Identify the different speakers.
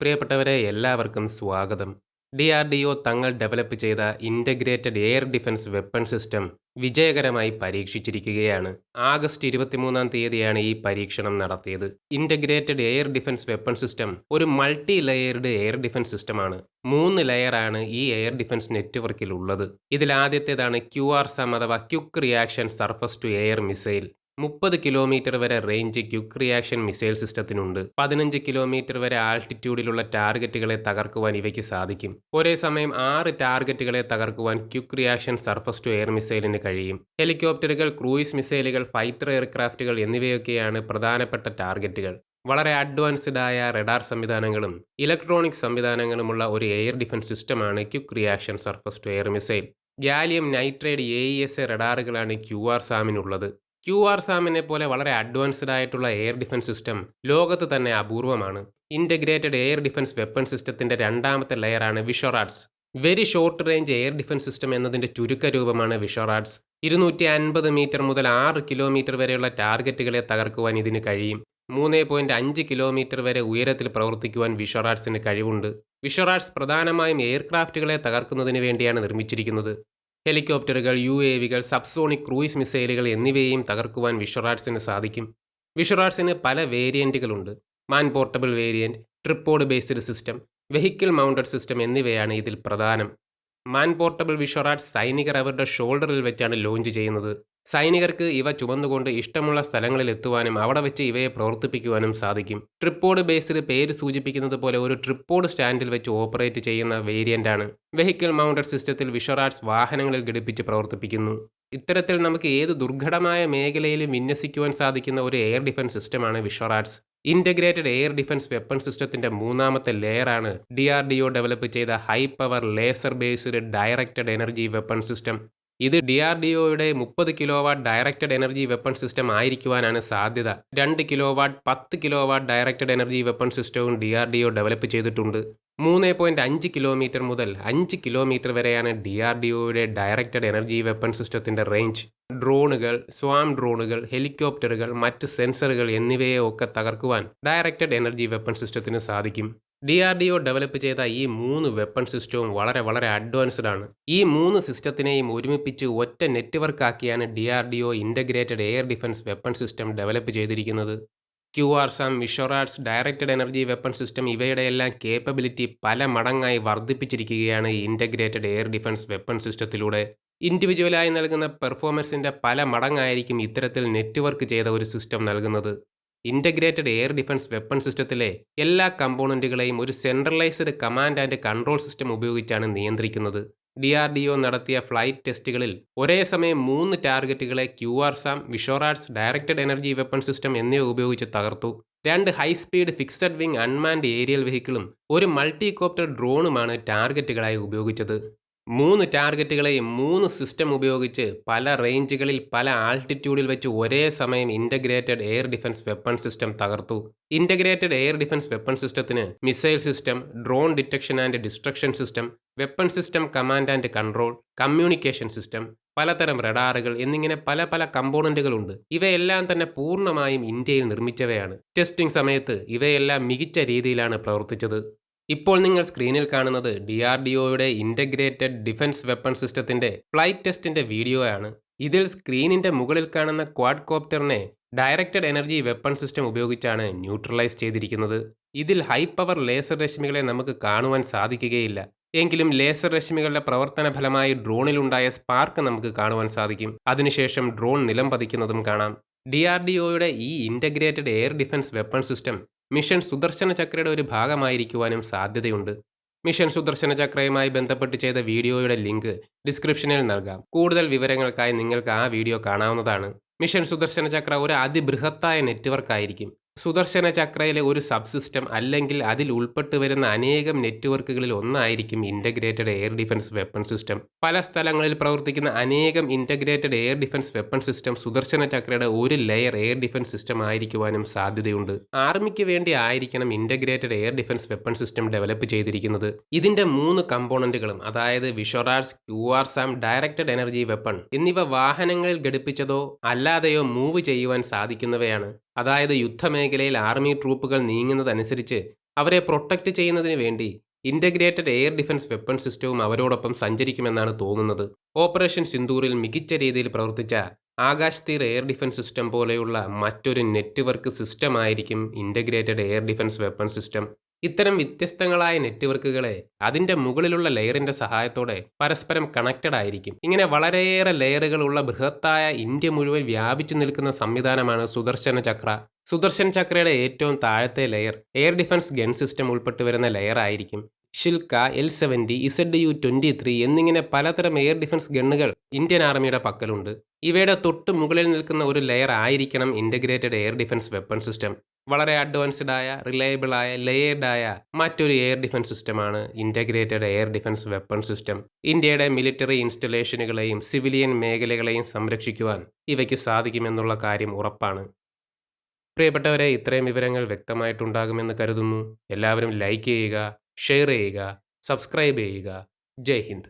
Speaker 1: പ്രിയപ്പെട്ടവരെ എല്ലാവർക്കും സ്വാഗതം. ഡി ആർ ഡി ഒ തങ്ങൾ ഡെവലപ്പ് ചെയ്ത integrated air defence weapon system വിജയകരമായി പരീക്ഷിച്ചിരിക്കുകയാണ്. ആഗസ്റ്റ് ഇരുപത്തിമൂന്നാം തീയതിയാണ് ഈ പരീക്ഷണം നടത്തിയത്. Integrated air defence weapon system ഒരു മൾട്ടി ലെയർഡ് എയർ ഡിഫൻസ് സിസ്റ്റമാണ്. മൂന്ന് ലെയറാണ് ഈ എയർ ഡിഫൻസ് നെറ്റ്വർക്കിൽ ഉള്ളത് ഇതിൽ ആദ്യത്തേതാണ് ക്യു ആർ സം അഥവാ quick reaction surface to air missile. മുപ്പത് കിലോമീറ്റർ വരെ റേഞ്ച് ക്യുക്ക് റിയാക്ഷൻ മിസൈൽ സിസ്റ്റത്തിനുണ്ട് പതിനഞ്ച് കിലോമീറ്റർ വരെ ആൾട്ടിറ്റ്യൂഡിലുള്ള ടാർഗറ്റുകളെ തകർക്കുവാൻ ഇവയ്ക്ക് സാധിക്കും. ഒരേ സമയം ആറ് ടാർഗറ്റുകളെ തകർക്കുവാൻ quick reaction surface to air മിസൈലിന് കഴിയും. ഹെലികോപ്റ്ററുകൾ ക്രൂയിസ് മിസൈലുകൾ ഫൈറ്റർ എയർക്രാഫ്റ്റുകൾ എന്നിവയൊക്കെയാണ് പ്രധാനപ്പെട്ട ടാർഗറ്റുകൾ വളരെ അഡ്വാൻസ്ഡ് ആയ റഡാർ സംവിധാനങ്ങളും ഇലക്ട്രോണിക് സംവിധാനങ്ങളുമുള്ള ഒരു എയർ ഡിഫൻസ് സിസ്റ്റമാണ് quick reaction surface to air missile gallium nitride A E S റഡാറുകളാണ് Q R സാമിനുള്ളത് ക്യു ആർ സാമിനെ പോലെ വളരെ അഡ്വാൻസ്ഡ് ആയിട്ടുള്ള എയർ ഡിഫൻസ് സിസ്റ്റം ലോകത്ത് തന്നെ അപൂർവമാണ്. ഇന്റഗ്രേറ്റഡ് എയർ ഡിഫൻസ് വെപ്പൺ സിസ്റ്റത്തിന്റെ രണ്ടാമത്തെ ലെയറാണ് VSHORADS very short range air defence system എന്നതിന്റെ ചുരുക്ക രൂപമാണ് വിഷോറാഡ്സ് ഇരുന്നൂറ്റി അൻപത് മീറ്റർ മുതൽ ആറ് കിലോമീറ്റർ വരെയുള്ള ടാർഗറ്റുകളെ തകർക്കുവാൻ ഇതിന് കഴിയും. മൂന്ന് പോയിന്റ് അഞ്ച് കിലോമീറ്റർ വരെ ഉയരത്തിൽ പ്രവർത്തിക്കുവാൻ വിഷോറാഡ്സിന് കഴിവുണ്ട്. വിഷോറാഡ്സ് പ്രധാനമായും എയർക്രാഫ്റ്റുകളെ തകർക്കുന്നതിന് വേണ്ടിയാണ് നിർമ്മിച്ചിരിക്കുന്നത്. ഹെലികോപ്റ്ററുകൾ യു എ വികൾ സബ്സോണിക് ക്രൂയിസ് മിസൈലുകൾ എന്നിവയെയും തകർക്കുവാൻ വിഷറാഡ്സിന് സാധിക്കും. വിഷറാഡ്സിന് പല വേരിയന്റുകളുണ്ട് man portable variant tripod based system vehicle mounted system എന്നിവയാണ് ഇതിൽ പ്രധാനം. മാൻ പോർട്ടബിൾ വിഷോറാറ്റ് സൈനികർ അവരുടെ ഷോൾഡറിൽ വെച്ചാണ് ലോഞ്ച് ചെയ്യുന്നത്. സൈനികർക്ക് ഇവ ചുമന്നുകൊണ്ട് ഇഷ്ടമുള്ള സ്ഥലങ്ങളിൽ എത്തുവാനും അവിടെ വെച്ച് ഇവയെ പ്രവർത്തിപ്പിക്കുവാനും സാധിക്കും. ട്രിപ്പോഡ് ബേസിൽ പേര് സൂചിപ്പിക്കുന്നത് പോലെ ഒരു ട്രിപ്പോഡ് സ്റ്റാൻഡിൽ വെച്ച് ഓപ്പറേറ്റ് ചെയ്യുന്ന വേരിയന്റാണ് വെഹിക്കിൾ മൗണ്ടഡ് സിസ്റ്റത്തിൽ വിഷറാഡ്സ് വാഹനങ്ങളിൽ ഘടിപ്പിച്ച് പ്രവർത്തിപ്പിക്കുന്നു. ഇത്തരത്തിൽ നമുക്ക് ഏത് ദുർഘടമായ മേഖലയിലും വിന്യസിക്കുവാൻ സാധിക്കുന്ന ഒരു എയർ ഡിഫൻസ് സിസ്റ്റമാണ് VSHORADS integrated air defence weapon സിസ്റ്റത്തിന്റെ മൂന്നാമത്തെ ലെയറാണ് D R D O develop ചെയ്ത high power laser based directed energy weapon system ഇത് ഡി ആർ ഡി ഒയുടെ മുപ്പത് kilowatt directed energy weapon system ആയിരിക്കുവാനാണ് സാധ്യത. രണ്ട് കിലോ വാട്ട് പത്ത് kilowatt directed energy weapon സിസ്റ്റവും D R D O develop ചെയ്തിട്ടുണ്ട്. മൂന്ന് പോയിന്റ് അഞ്ച് കിലോമീറ്റർ മുതൽ അഞ്ച് കിലോമീറ്റർ വരെയാണ് ഡി ആർ ഡി ഒയുടെ ഡയറക്റ്റഡ് എനർജി വെപ്പൺ സിസ്റ്റത്തിന്റെ റേഞ്ച് ഡ്രോണുകൾ സ്വാം ഡ്രോണുകൾ ഹെലികോപ്റ്ററുകൾ മറ്റ് സെൻസറുകൾ എന്നിവയെ ഒക്കെ തകർക്കുവാൻ ഡയറക്റ്റഡ് എനർജി വെപ്പൺ സിസ്റ്റത്തിന് സാധിക്കും. D R D O develop ചെയ്ത ഈ മൂന്ന് വെപ്പൺ സിസ്റ്റവും വളരെ വളരെ അഡ്വാൻസ്ഡ് ആണ്. ഈ മൂന്ന് സിസ്റ്റത്തിനെയും ഒരുമിപ്പിച്ച് ഒറ്റ network ആക്കിയാണ് D R D O integrated air defence weapon system develop ചെയ്തിരിക്കുന്നത്. Q R SAM VSHORADS directed energy weapon system ഇവയുടെ എല്ലാം കേപ്പബിലിറ്റി പല മടങ്ങായി വർദ്ധിപ്പിച്ചിരിക്കുകയാണ് ഇന്റഗ്രേറ്റഡ് എയർ ഡിഫൻസ് വെപ്പൺ സിസ്റ്റത്തിലൂടെ ഇൻഡിവിജ്വലായി നൽകുന്ന പെർഫോമൻസിന്റെ പല മടങ്ങായിരിക്കും ഇത്തരത്തിൽ നെറ്റ്വർക്ക് ചെയ്ത ഒരു സിസ്റ്റം നൽകുന്നത്. ഇന്റഗ്രേറ്റഡ് എയർ ഡിഫൻസ് വെപ്പൺ സിസ്റ്റത്തിലെ എല്ലാ കമ്പോണന്റുകളെയും ഒരു centralised command and control system ഉപയോഗിച്ചാണ് നിയന്ത്രിക്കുന്നത്. ഡി ആർ ഡി ഒ നടത്തിയ ഫ്ലൈറ്റ് ടെസ്റ്റുകളിൽ ഒരേ സമയം മൂന്ന് ടാർഗറ്റുകളെ Q R SAM VSHORADS directed energy weapon system എന്നിവ ഉപയോഗിച്ച് തകർത്തു. രണ്ട് high speed fixed wing unmanned aerial വെഹിക്കിളും ഒരു മൾട്ടികോപ്റ്റർ ഡ്രോണുമാണ് ടാർഗറ്റുകളായി ഉപയോഗിച്ചത്. മൂന്ന് ടാർഗറ്റുകളെയും മൂന്ന് സിസ്റ്റം ഉപയോഗിച്ച് പല റേഞ്ചുകളിൽ പല ആൾട്ടിറ്റ്യൂഡിൽ വെച്ച് ഒരേ സമയം integrated air defence weapon system തകർത്തു. ഇന്റഗ്രേറ്റഡ് എയർ ഡിഫൻസ് വെപ്പൺ സിസ്റ്റത്തിന് missile system drone detection and destruction system weapon system command and control communication system പലതരം റഡാറുകൾ എന്നിങ്ങനെ പല പല കമ്പോണന്റുകളുണ്ട് ഇവയെല്ലാം തന്നെ പൂർണമായും ഇന്ത്യയിൽ നിർമ്മിച്ചവയാണ്. ടെസ്റ്റിംഗ് സമയത്ത് ഇവയെല്ലാം മികച്ച രീതിയിലാണ് പ്രവർത്തിച്ചത്. ഇപ്പോൾ നിങ്ങൾ സ്ക്രീനിൽ കാണുന്നത് ഡി ആർ ഡി ഒയുടെ ഇന്റഗ്രേറ്റഡ് ഡിഫൻസ് വെപ്പൺ സിസ്റ്റത്തിന്റെ ഫ്ലൈറ്റ് ടെസ്റ്റിന്റെ വീഡിയോ ആണ്. ഇതിൽ സ്ക്രീനിന്റെ മുകളിൽ കാണുന്ന ക്വാഡ് കോപ്റ്ററിനെ ഡയറക്റ്റഡ് എനർജി വെപ്പൺ സിസ്റ്റം ഉപയോഗിച്ചാണ് ന്യൂട്രലൈസ് ചെയ്തിരിക്കുന്നത്. ഇതിൽ ഹൈ പവർ ലേസർ രശ്മികളെ നമുക്ക് കാണുവാൻ സാധിക്കുകയില്ല. എങ്കിലും ലേസർ രശ്മികളുടെ പ്രവർത്തന ഫലമായി ഡ്രോണിലുണ്ടായ സ്പാർക്ക് നമുക്ക് കാണുവാൻ സാധിക്കും. അതിനുശേഷം ഡ്രോൺ നിലം പതിക്കുന്നതും കാണാം. ഡി ആർ ഡി ഒയുടെ ഈ integrated air defence weapon system mission Sudarshana ചക്രയുടെ ഒരു ഭാഗമായിരിക്കുവാനും സാധ്യതയുണ്ട്. മിഷൻ സുദർശന ചക്രയുമായി ബന്ധപ്പെട്ട് ചെയ്ത വീഡിയോയുടെ ലിങ്ക് ഡിസ്ക്രിപ്ഷനിൽ നൽകാം. കൂടുതൽ വിവരങ്ങൾക്കായി നിങ്ങൾക്ക് ആ വീഡിയോ കാണാവുന്നതാണ്. മിഷൻ സുദർശന ചക്ര ഒരു അതിബൃഹത്തായ നെറ്റ്വർക്ക് ആയിരിക്കും സുദർശന ചക്രയിലെ ഒരു സബ് സിസ്റ്റം അല്ലെങ്കിൽ അതിൽ ഉൾപ്പെട്ടു വരുന്ന അനേകം നെറ്റ്വർക്കുകളിൽ ഒന്നായിരിക്കും integrated air defence weapon system പല സ്ഥലങ്ങളിൽ പ്രവർത്തിക്കുന്ന അനേകം integrated air defence weapon system Sudarshana ചക്രയുടെ ഒരു ലെയർ എയർ ഡിഫൻസ് സിസ്റ്റം ആയിരിക്കുവാനും സാധ്യതയുണ്ട്. ആർമിക്ക് വേണ്ടി ആയിരിക്കണം integrated air defence weapon system develop ചെയ്തിരിക്കുന്നത്. ഇതിന്റെ മൂന്ന് കമ്പോണന്റുകളും അതായത് VSHORADS Q R SAM directed energy weapon എന്നിവ വാഹനങ്ങളിൽ ഘടിപ്പിച്ചതോ അല്ലാതെയോ മൂവ് ചെയ്യുവാൻ സാധിക്കുന്നവയാണ്. അതായത് യുദ്ധമേഖലയിൽ ആർമി ട്രൂപ്പുകൾ നീങ്ങുന്നതനുസരിച്ച് അവരെ പ്രൊട്ടക്റ്റ് ചെയ്യുന്നതിന് വേണ്ടി ഇന്റഗ്രേറ്റഡ് എയർ ഡിഫൻസ് വെപ്പൺ സിസ്റ്റവും അവരോടൊപ്പം സഞ്ചരിക്കുമെന്നാണ് തോന്നുന്നത്. ഓപ്പറേഷൻ സിന്ദൂറിൽ മികച്ച രീതിയിൽ പ്രവർത്തിച്ച ആകാശ് തീർ എയർ ഡിഫൻസ് സിസ്റ്റം പോലെയുള്ള മറ്റൊരു network സിസ്റ്റമായിരിക്കും integrated air defence weapon system. ഇത്തരം വ്യത്യസ്തങ്ങളായ നെറ്റ്വർക്കുകളെ അതിന്റെ മുകളിലുള്ള ലെയറിന്റെ സഹായത്തോടെ പരസ്പരം കണക്റ്റഡ് ആയിരിക്കും. ഇങ്ങനെ വളരെയേറെ ലെയറുകളുള്ള ബൃഹത്തായ ഇന്ത്യ മുഴുവൻ വ്യാപിച്ചു നിൽക്കുന്ന സംവിധാനമാണ് സുദർശന ചക്ര. സുദർശൻ ചക്രയുടെ ഏറ്റവും താഴത്തെ layer air defence gun system ഉൾപ്പെട്ടു വരുന്ന ലെയർ ആയിരിക്കും. Shilka L seventy Z U twenty three എന്നിങ്ങനെ പലതരം എയർ ഡിഫൻസ് ഗണ്ണുകൾ ഇന്ത്യൻ ആർമിയുടെ പക്കലുണ്ട്. ഇവയുടെ തൊട്ട് മുകളിൽ നിൽക്കുന്ന ഒരു ലെയർ ആയിരിക്കണം integrated air defence weapon system വളരെ അഡ്വാൻസ്ഡ് ആയ റിലയബിൾ ആയ ലെയേർഡ് ആയ മറ്റൊരു എയർ ഡിഫൻസ് സിസ്റ്റമാണ് integrated air defence weapon system ഇന്ത്യയുടെ മിലിറ്ററി ഇൻസ്റ്റലേഷനുകളെയും സിവിലിയൻ മേഖലകളെയും സംരക്ഷിക്കുവാൻ ഇവയ്ക്ക് സാധിക്കുമെന്നുള്ള കാര്യം ഉറപ്പാണ്. പ്രിയപ്പെട്ടവരെ ഇത്രയും വിവരങ്ങൾ വ്യക്തമായിട്ടുണ്ടാകുമെന്ന് കരുതുന്നു. എല്ലാവരും ലൈക്ക് ചെയ്യുക ഷെയർ ചെയ്യുക സബ്സ്ക്രൈബ് ചെയ്യുക. ജയ് ഹിന്ദ്.